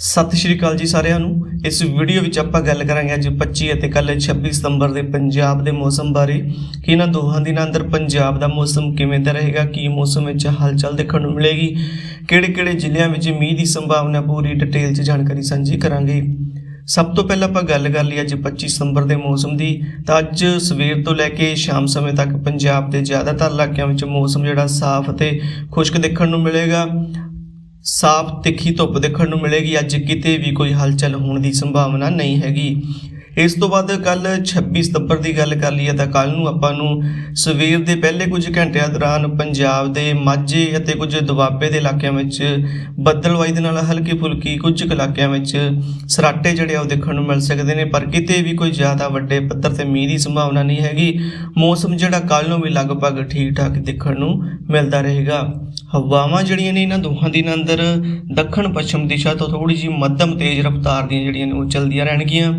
ਸਤਿ ਸ਼੍ਰੀ ਅਕਾਲ ਜੀ ਸਾਰਿਆਂ ਨੂੰ। ਇਸ ਵੀਡੀਓ ਵਿੱਚ ਆਪਾਂ ਗੱਲ ਕਰਾਂਗੇ ਅੱਜ 25 ਅਤੇ ਕੱਲ੍ਹ 26 ਸਤੰਬਰ ਦੇ ਪੰਜਾਬ ਦੇ ਮੌਸਮ ਬਾਰੇ। ਕਿ ਇਹਨਾਂ ਦੋਹਾਂ ਦਿਨਾਂ ਅੰਦਰ ਪੰਜਾਬ ਦਾ ਮੌਸਮ ਕਿਵੇਂ ਦਾ ਰਹੇਗਾ, ਕੀ ਮੌਸਮ ਵਿੱਚ ਹਲਚਲ ਦੇਖਣ ਨੂੰ ਮਿਲੇਗੀ, ਕਿਹੜੇ-ਕਿਹੜੇ ਜ਼ਿਲ੍ਹਿਆਂ ਵਿੱਚ ਮੀਂਹ ਦੀ ਸੰਭਾਵਨਾ ਪੂਰੀ ਡਿਟੇਲ 'ਚ ਜਾਣਕਾਰੀ ਸਾਂਝੀ ਕਰਾਂਗੇ। ਸਭ ਤੋਂ ਪਹਿਲਾਂ ਆਪਾਂ ਗੱਲ ਕਰ ਲਈ ਅੱਜ 25 ਸਤੰਬਰ ਦੇ ਮੌਸਮ ਦੀ। ਤਾਂ ਅੱਜ ਸਵੇਰ ਤੋਂ ਲੈ ਕੇ ਸ਼ਾਮ ਸਮੇਂ ਤੱਕ ਪੰਜਾਬ ਦੇ ਜ਼ਿਆਦਾਤਰ ਇਲਾਕਿਆਂ ਵਿੱਚ ਮੌਸਮ ਜਿਹੜਾ ਸਾਫ਼ ਅਤੇ ਖੁਸ਼ਕ ਦੇਖਣ ਨੂੰ ਮਿਲੇਗਾ। ਸਾਫ਼ ਤਿੱਖੀ ਧੁੱਪ ਦੇਖਣ ਨੂੰ ਮਿਲੇਗੀ। ਅੱਜ ਕਿਤੇ ਵੀ ਕੋਈ ਹਲਚਲ ਹੋਣ ਦੀ ਸੰਭਾਵਨਾ ਨਹੀਂ ਹੈਗੀ। ਇਸ ਤੋਂ ਬਾਅਦ ਕੱਲ 26 ਸਤੰਬਰ ਦੀ ਗੱਲ ਕਰ ਲਈਏ ਤਾਂ ਕੱਲ ਨੂੰ ਆਪਾਂ ਨੂੰ ਸਵੇਰ ਦੇ ਪਹਿਲੇ ਕੁਝ ਘੰਟਿਆਂ ਦੌਰਾਨ ਪੰਜਾਬ ਦੇ ਮਾਝੇ ਅਤੇ ਕੁਝ ਦੁਆਬੇ ਦੇ ਇਲਾਕਿਆਂ ਵਿੱਚ ਬੱਦਲਵਾਈ ਦੇ ਨਾਲ ਹਲਕੀ ਫੁਲਕੀ ਕੁਝ ਕੁ ਇਲਾਕਿਆਂ ਵਿੱਚ ਸਰਾਟੇ ਜਿਹੜੇ ਆ ਉਹ ਦੇਖਣ ਨੂੰ ਮਿਲ ਸਕਦੇ ਨੇ, ਪਰ ਕਿਤੇ ਵੀ ਕੋਈ ਜ਼ਿਆਦਾ ਵੱਡੇ ਪੱਧਰ ਤੇ ਮੀਂਹ ਦੀ ਸੰਭਾਵਨਾ ਨਹੀਂ ਹੈਗੀ। ਮੌਸਮ ਜਿਹੜਾ ਕੱਲ ਨੂੰ ਵੀ ਲਗਭਗ ਠੀਕ ਠਾਕ ਦੇਖਣ ਨੂੰ ਮਿਲਦਾ ਰਹੇਗਾ। ਹਵਾਵਾਂ ਜਿਹੜੀਆਂ ਨੇ ਇਹਨਾਂ ਦੋਹਾਂ ਦਿਨਾਂ ਅੰਦਰ ਦੱਖਣ ਪੱਛਮ ਦਿਸ਼ਾ ਤੋਂ ਥੋੜੀ ਜਿਹੀ ਮੱਧਮ ਤੇਜ਼ ਰਫ਼ਤਾਰ ਦੀਆਂ ਜਿਹੜੀਆਂ ਨੇ ਉਹ ਚੱਲਦੀਆਂ ਰਹਿਣਗੀਆਂ।